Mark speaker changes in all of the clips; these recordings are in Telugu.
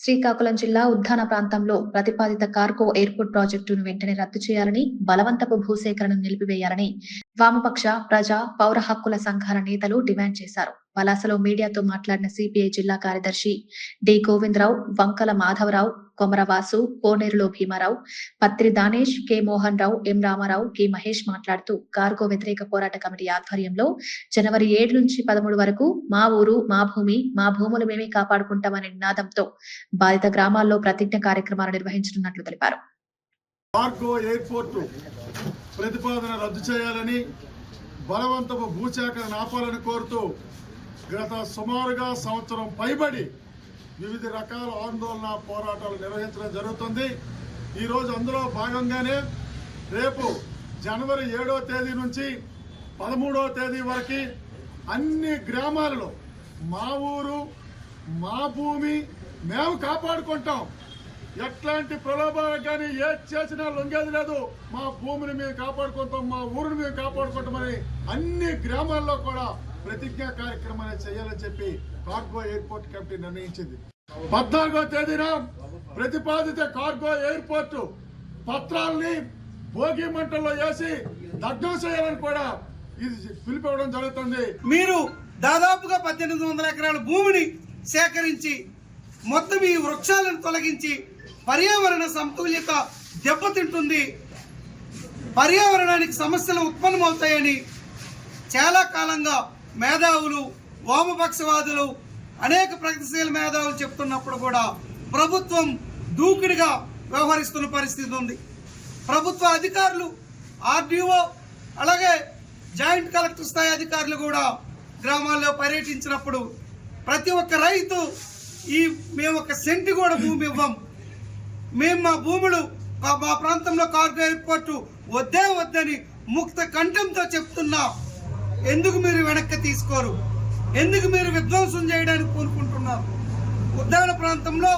Speaker 1: శ్రీకాకుళం జిల్లా ఉద్దాన ప్రాంతంలో ప్రతిపాదిత కార్గో ఎయిర్పోర్ట్ ప్రాజెక్టును వెంటనే రద్దు చేయాలని బలవంతపు భూసేకరణను నిలిపివేయాలని వామపక్ష ప్రజా పౌర హక్కుల సంఘాల నేతలు డిమాండ్ చేశారు. పలాసలో మీడియాతో మాట్లాడిన సిపిఐ జిల్లా కార్యదర్శి డి. గోవిందరావు వంకల మాధవరావు కొమరవాసు కోనేరులో Bhimarao Patri Danesh K. Mohan Rao M. Ramarao K. Mahesh మాట్లాడుతూ కార్గో వ్యతిరేక పోరాట కమిటీ ఆధ్వర్యంలో జనవరి ఏడు నుంచి పదమూడు వరకు మా ఊరు మా భూమి మా భూములు మేమే కాపాడుకుంటామనే నినాదంతో బాధిత గ్రామాల్లో ప్రతిజ్ఞ కార్యక్రమాలు నిర్వహించనున్నట్లు తెలిపారు.
Speaker 2: కార్గో ఎయిర్పోర్టు ప్రతిపాదన రద్దు చేయాలని బలవంతపు భూసేకరణ ఆపాలని కోరుతూ గత సుమారుగా సంవత్సరం పైబడి వివిధ రకాల ఆందోళన పోరాటాలు నిర్వహించడం జరుగుతుంది. ఈరోజు అందులో భాగంగానే రేపు జనవరి ఏడో తేదీ నుంచి పదమూడవ తేదీ వరకు అన్ని గ్రామాలలో మా ఊరు మా భూమి మేము కాపాడుకుంటాం. ఎట్లాంటి ప్రలోభాలు కానీ ఏది చేసినా లొంగేది లేదు. మా భూమిని మేము కాపాడుకుంటాం మా ఊరిని మేము కాపాడుకుంటామని అన్ని గ్రామాల్లో కూడా ప్రతిజ్ఞా కార్యక్రమాన్ని చేయాలని చెప్పి కార్గో ఎయిర్పోర్ట్ కమిటీ నిర్ణయించింది. పద్నాలుగో తేదీన ప్రతిపాదిత కార్గో ఎయిర్పోర్ట్ పత్రాలని భోగి మంటల్లో వేసి దగ్ధం చేయాలని కూడా ఇది పిలిపివ్వడం జరుగుతుంది.
Speaker 3: మీరు దాదాపుగా పద్దెనిమిది వందల ఎకరాల భూమిని సేకరించి మొత్తం ఈ వృక్షాలను తొలగించి పర్యావరణ సమతుల్యత దెబ్బతింటుంది. పర్యావరణానికి సమస్యలు ఉత్పన్నమవుతాయని చాలా కాలంగా మేధావులు వామపక్షవాదులు అనేక ప్రగతిశీల మేధావులు చెప్తున్నప్పుడు కూడా ప్రభుత్వం దూకుడిగా వ్యవహరిస్తున్న పరిస్థితి ఉంది. ప్రభుత్వ అధికారులు ఆర్డీఓ అలాగే జాయింట్ కలెక్టర్ స్థాయి అధికారులు కూడా గ్రామాల్లో పర్యటించినప్పుడు ప్రతి ఒక్క రైతు ఈ మేము ఒక సెంటు కూడా భూమి ఇవ్వం. మేము మా భూములు మా- మా ప్రాంతంలో కార్గో ఎయిర్పోర్టు వద్దే వద్దని ముక్త కంఠంతో చెప్తున్నా ఎందుకు మీరు వెనక్కి తీసుకోరు? ఎందుకు మీరు విధ్వంసం చేయడానికి కోరుకుంటున్నారు ఉద్యాన ప్రాంతంలో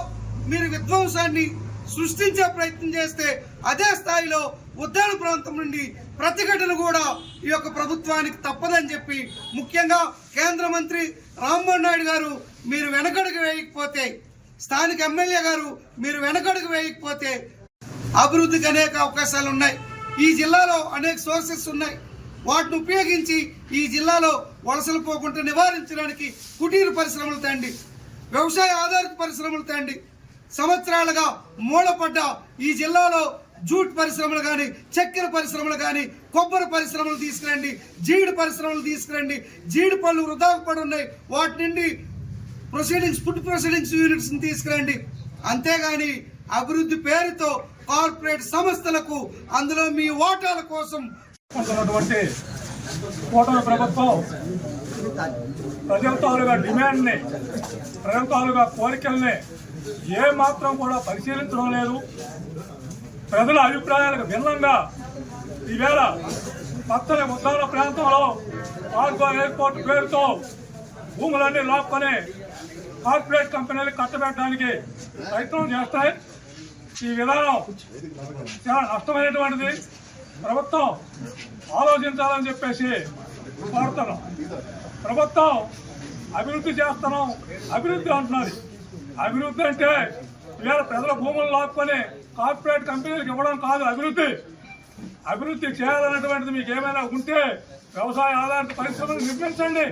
Speaker 3: మీరు విధ్వంసాన్ని సృష్టించే ప్రయత్నం చేస్తే అదే స్థాయిలో ఉద్యాన ప్రాంతం నుండి ప్రతిఘటన కూడా ఈ యొక్క ప్రభుత్వానికి తప్పదని చెప్పి ముఖ్యంగా కేంద్ర మంత్రి రామ్మోహన్ నాయుడు గారు మీరు వెనకడుగు వేయకపోతే స్థానిక ఎమ్మెల్యే గారు మీరు వెనకడుగు వేయకపోతే అభివృద్ధికి అనేక అవకాశాలు ఉన్నాయి. ఈ జిల్లాలో అనేక సోర్సెస్ ఉన్నాయి. వాటిని ఉపయోగించి ఈ జిల్లాలో వలసలు పోకుండా నివారించడానికి కుటీర పరిశ్రమలు తండి వ్యవసాయ ఆధారిత పరిశ్రమలు తండి సంవత్సరాలుగా మూలపడ్డ ఈ జిల్లాలో జూట్ పరిశ్రమలు కానీ చక్కెర పరిశ్రమలు కానీ కొబ్బరి పరిశ్రమలు తీసుకురండి జీడి పరిశ్రమలు తీసుకురండి జీడి పళ్ళు వృధాకు పడి ఉన్నాయి. వాటి నుండి ప్రొసీడింగ్స్ ఫుడ్ ప్రొసీడింగ్స్ యూనిట్స్ని తీసుకురండి. అంతేగాని అభివృద్ధి పేరుతో కార్పొరేట్ సంస్థలకు అందులో మీ ఓటాల కోసం
Speaker 4: ఉన్నటువంటి కూటమి ప్రభుత్వం ప్రజల తాలూగా డిమాండ్ని ప్రజల తాలూగా కోరికల్ని ఏ మాత్రం కూడా పరిశీలించడం లేదు. ప్రజల అభిప్రాయాలకు భిన్నంగా ఈవేళ పచ్చని ఉద్దాన ప్రాంతంలో కార్గో ఎయిర్పోర్ట్ పేరుతో భూములన్నీ లాక్కొని కార్పొరేట్ కంపెనీలు కట్టబెట్టడానికి ప్రయత్నం చేస్తాయి. ఈ విధానం చాలా నష్టమైనటువంటిది. ప్రభుత్వం ఆలోచించాలని చెప్పేసి కోరుతున్నాం. ప్రభుత్వం అభివృద్ధి చేస్తున్నాం అభివృద్ధి అంటున్నది. అభివృద్ధి అంటే ఇవాళ ప్రజల భూములు లాక్కొని కార్పొరేట్ కంపెనీలకు ఇవ్వడం కాదు అభివృద్ధి. అభివృద్ధి చేయాలన్నటువంటిది మీకు ఏమైనా ఉంటే వ్యవసాయ ఆధారిత పరిశ్రమలు నిర్మించండి.